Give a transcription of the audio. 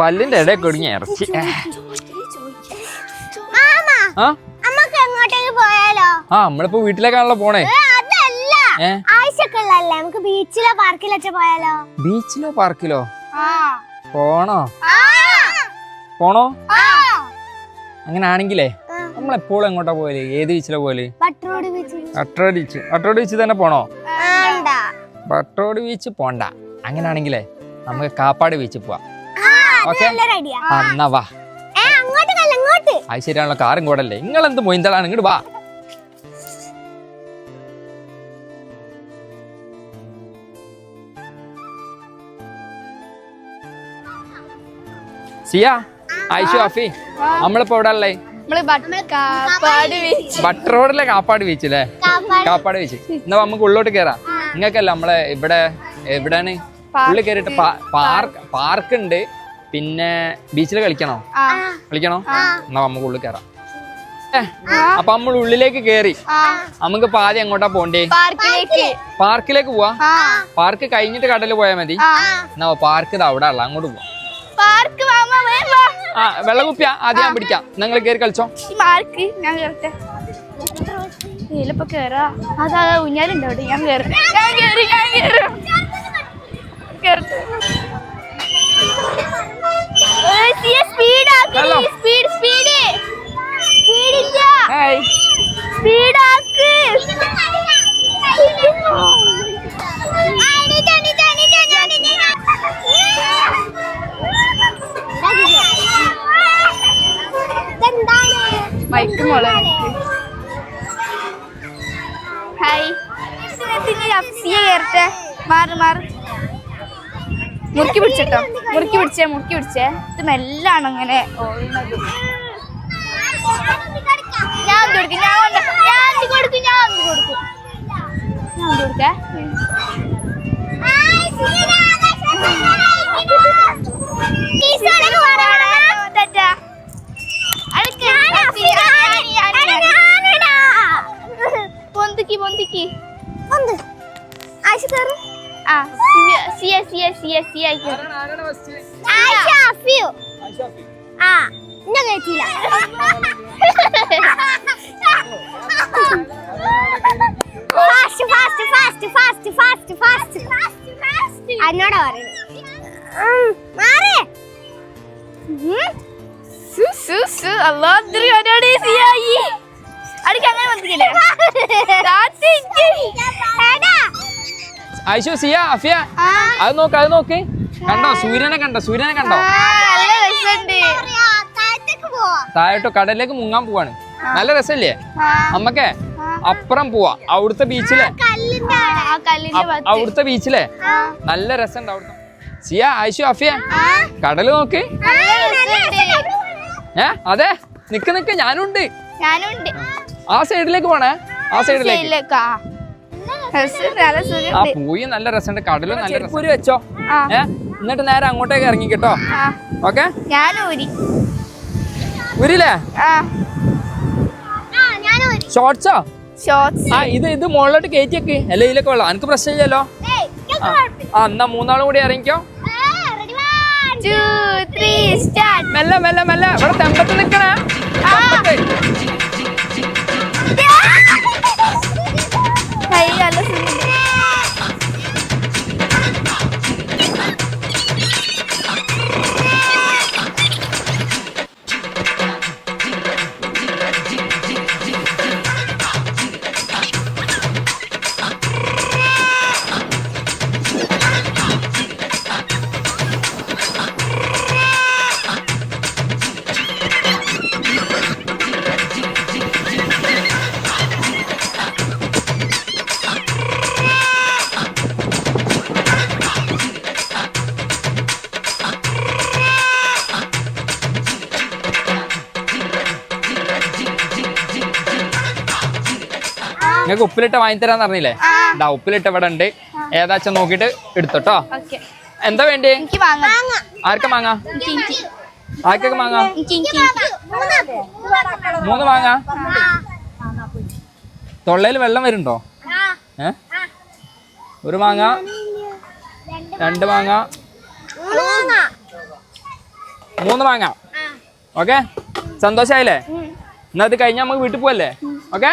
പല്ലിന്റെ ഇടയിൽ കുടുങ്ങി ഇറച്ചി. ആ? പോയാലോ? നമ്മളിപ്പോ വീട്ടിലേക്കാണല്ലോ പോണേ. നമുക്ക് ബീച്ചിലോ പോയാലോ? പാർക്കിലോ? ആ. പോണോ? ആ. പോണോ? ആ. അങ്ങനെ ആണെങ്കിലേ നമ്മൾ നമ്മളെപ്പോഴും എങ്ങോട്ടാ പോയൽ ഏത് ബീച്ചിലാ പോയൽ ബട്ടറോഡ് ബീച്ച്. ബട്ടറോഡ് ബീച്ച്. തന്നെ പോണോ? ബട്ടറോഡ് ബീച്ച് പോണ്ട. അങ്ങനാണെങ്കിലേ നമുക്ക് കാപ്പാട് ബീച്ച് പോവാം. ഓക്കേ. എന്നാ വാ. അത് ശരിയാണല്ലോ കാറും കൂടല്ലേ. നിങ്ങൾ എന്ത് മൊയിന്തളാണ്? ഇങ്ങോട്ട് വാ. സിയ ആയിഷു അഫി നമ്മളിപ്പോ എവിടെ ഉള്ളേ? നമ്മൾ കാപ്പാട് ബീച്ച്. ബട്ടർ റോഡിലെ കാപ്പാട് ബീച്ച് അല്ലേ കാപ്പാട് കാപ്പാട് ബീച്ച്. എന്നാ നമുക്ക് ഉള്ളോട്ട് കേറാം. നിങ്ങൾക്കല്ല നമ്മളെ ഇവിടെ എവിടെയാണ്? ഉള്ളിൽ കയറിയിട്ട് പാർക്ക് പാർക്ക് ഉണ്ട് പിന്നെ ബീച്ചിൽ കളിക്കണോ? കളിക്കണോ? എന്നാ നമുക്ക് ഉള്ളിൽ കയറാം അപ്പൊ നമ്മൾ ഉള്ളിലേക്ക് കേറി. നമുക്ക് പാതി എങ്ങോട്ടാ പോണ്ടേ? പാർക്കിലേക്ക്. പാർക്കിലേക്ക് പോവാ? പാർക്ക് കഴിഞ്ഞിട്ട് കടൽ പോയാൽ മതി. എന്നാ പാർക്ക് ഇത് അവിടെ ഉള്ള അങ്ങോട്ട് പോവാ. പാർക്ക്. ആ വെള്ളകുപ്പിയാ ആദ്യം ഞാൻ പിടിക്കാം. നിങ്ങൾ കേറി കളിച്ചോ. ഈ മാർക്ക് ഞാൻ കേറട്ടെ. ഇതിലിപ്പോ കേറാ. അതാ ഊഞ്ഞാലുണ്ട് അവിടെ. ഞാൻ കേറും ഞാൻ കേറി ഞാൻ കേറും. സ്പീഡ് ആക്ക് മൈക്ക് മോളെ. ഹായ് അഫ്സിയ കേറട്ടെ മാറ് മാറ്. മുറുക്കി പിടിച്ചിട്ടോ. മുറുക്കി പിടിച്ചേ മുറുക്കി പിടിച്ചേ. ഇത് മെല്ലാണ് അങ്ങനെ ഓടുന്നത് ഞാൻ ഒന്ന് കൊടുക്കും ഞാൻ ഒന്ന് ഞാൻ ഒന്ന് കൊടുക്കും ഞാൻ ഒന്ന് കൊടുക്കും ഞാൻ ഒന്ന് കൊടുക്കേ പൊന്തിക്ക് പൊന്തിക്ക്. ആ സിയ സിയ സിയ സിയ സിയ ആയിഷ അഫിയു ആ ഇന്ന കേട്ടില്ല സിയ അഫിയ. അത് നോക്ക് അത് നോക്ക്. കണ്ടോ? സൂര്യനെ കണ്ടോ? സൂര്യനെ കണ്ടോ? താഴോട്ടോ കടലിലേക്ക് മുങ്ങാൻ പോവാണ്. നല്ല രസല്ലേ നമ്മക്കേ അപ്പുറം പോവാ. അവിടുത്തെ ബീച്ചിലെ അവിടുത്തെ ബീച്ചിലേ? നല്ല രസമുണ്ട് അവിടുത്തെ സിയ ആയിഷു അഫിയ കടൽ നോക്ക്. ഏ അതെ. നിക്ക് നിക്ക്. ഞാനുണ്ട്. ആ. സൈഡിലേക്ക് പോണേ. ആ സൈഡിലേക്ക്. ആ പൂയും നല്ല രസമുണ്ട്. കടലും നല്ല രസം വെച്ചോ. ഏ എന്നിട്ട് നേരെ അങ്ങോട്ടേക്ക് ഇറങ്ങി കേട്ടോ. ആ. ഓക്കെ? ഉരില്ലേ ഷോർട്സ് ആ ഇത് ഇത് മുകളിലോട്ട് കയറ്റിയൊക്കെ അല്ലേ ഇതിലേക്ക് വെള്ളം. എനിക്ക് പ്രശ്നമില്ലല്ലോ ആ. എന്നാ മൂന്നാളും കൂടി ഇറങ്ങിക്കോ. മെല്ലെ മെല്ലെ മെല്ലെ. ഇവിടെ തെമ്പത്ത് നിക്കണേ. നിങ്ങൾക്ക് ഉപ്പിലിട്ട് വാങ്ങി തരാന്ന് പറഞ്ഞില്ലേ ഇതാ ഉപ്പിലിട്ട് ഇവിടെ ഉണ്ട്. ഏതാച്ച നോക്കിട്ട് എടുത്തോട്ടോ. ഓക്കെ. എന്താ വേണ്ടി? എനിക്ക് വാങ്ങാം ആർക്കാ മാങ്ങ? ആർക്കൊക്കെ മാങ്ങ? മൂന്ന് മാങ്ങ. തൊള്ളയിൽ വെള്ളം വരുന്നുണ്ടോ? ഏ? ഒരു മാങ്ങ. രണ്ട് മാങ്ങ. മൂന്ന് മാങ്ങ. ഓക്കെ? സന്തോഷായില്ലേ? എന്നാ അത് കഴിഞ്ഞാൽ നമുക്ക് വീട്ടിൽ പോവല്ലേ? ഓക്കെ?